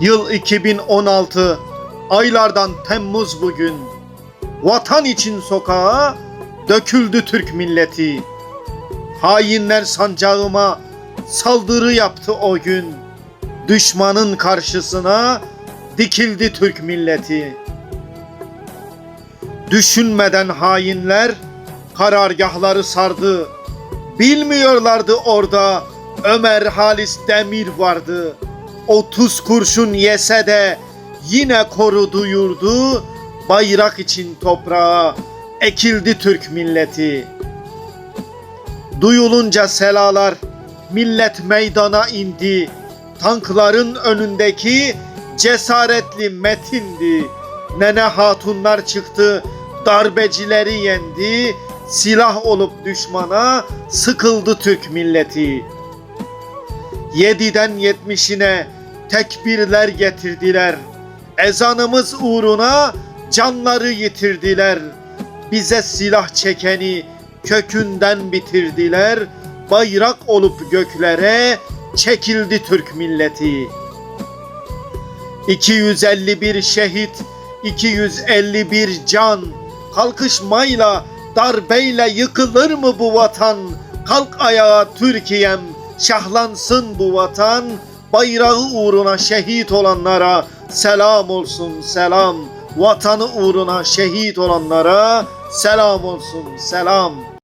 Yıl 2016 aylardan Temmuz bugün. Vatan için sokağa döküldü Türk milleti. Hainler sancağıma saldırı yaptı o gün. Düşmanın karşısına dikildi Türk milleti. Düşünmeden hainler karargahları sardı. Bilmiyorlardı orada Ömer Halis Demir vardı. 30 kurşun yese de yine korudu yurdu. Bayrak için toprağa ekildi Türk milleti. Duyulunca selalar millet meydana indi. Tankların önündeki cesaretli metindi. Nene hatunlar çıktı, darbecileri yendi. Silah olup düşmana sıkıldı Türk milleti. Yediden yetmişine tekbirler getirdiler. Ezanımız uğruna canları yitirdiler. Bize silah çekeni kökünden bitirdiler. Bayrak olup göklere çekildi Türk milleti. 251 şehit, 251 can. Kalkışmayla, darbeyle yıkılır mı bu vatan? Kalk ayağa Türkiye'm, şahlansın bu vatan. Bayrağı uğruna şehit olanlara selam olsun selam. Vatanı uğruna şehit olanlara selam olsun selam.